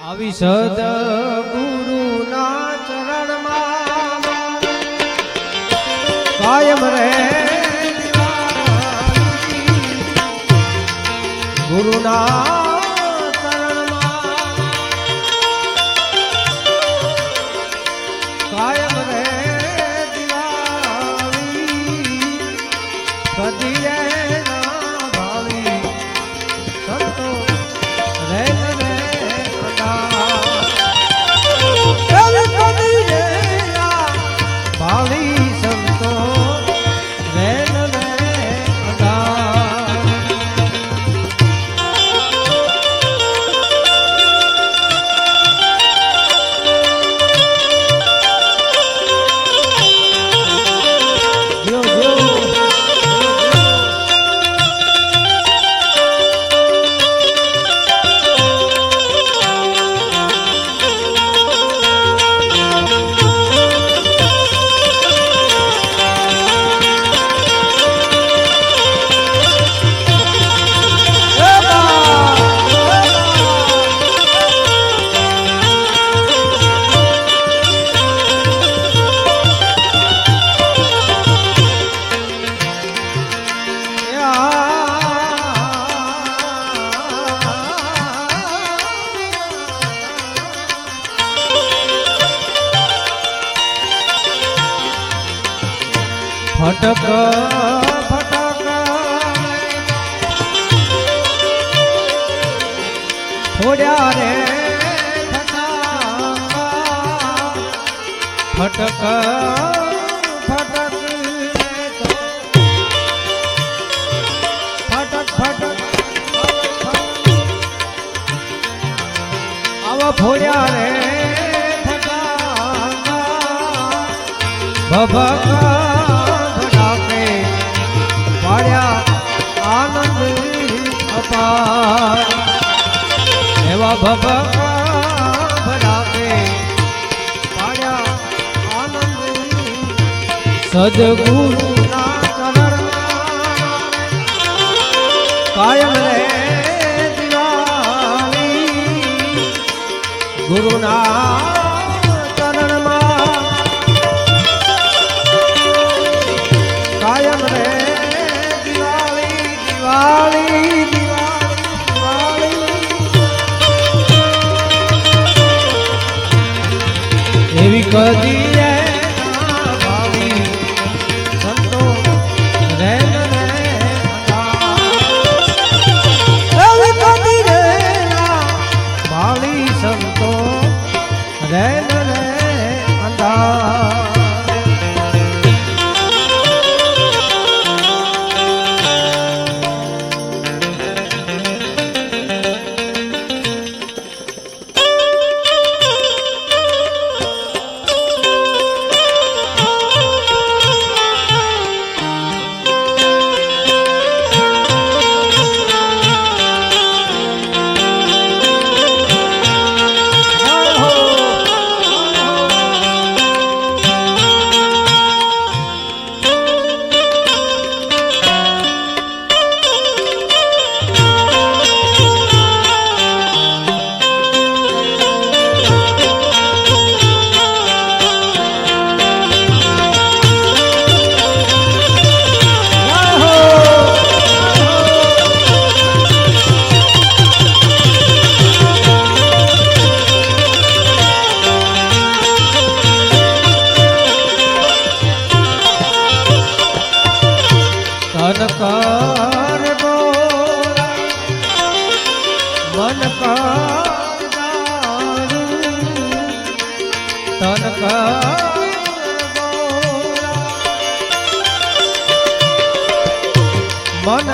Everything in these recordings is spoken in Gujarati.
આવી સદ ગુરુના ચરણમાં કાયમ રહે ગુરુના કાયમ રે દિવાળી. કદીએ ફટક ફટક. થોડ્યા રે ફટાકા ફટક. ફટક ફટક. આવા ફોડ્યા રે ફટાકા. ભભક. અપાર એવા ભભક સદગુરુ કાયમ રે ગુરુના સંતો રે રે અંધા તન કર બોલા મન કર તન કર મન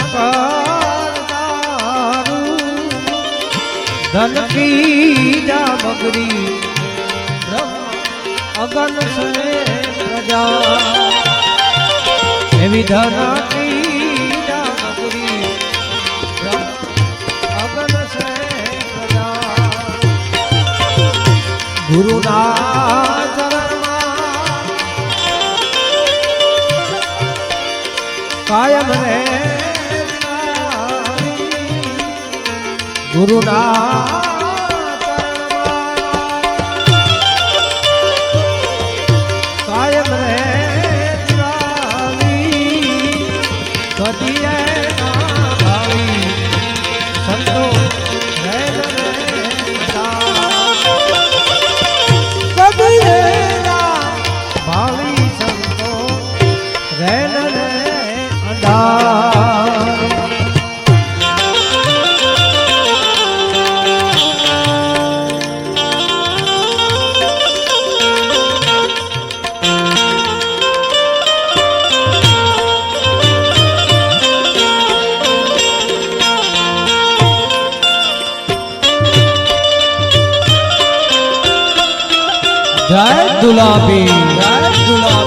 ધન કી જામગરી અગન સે પ્રજા, એવી ધન ગુરુના કાયમ રે ગુરુના જય ગુલાબી જય ગુલાબી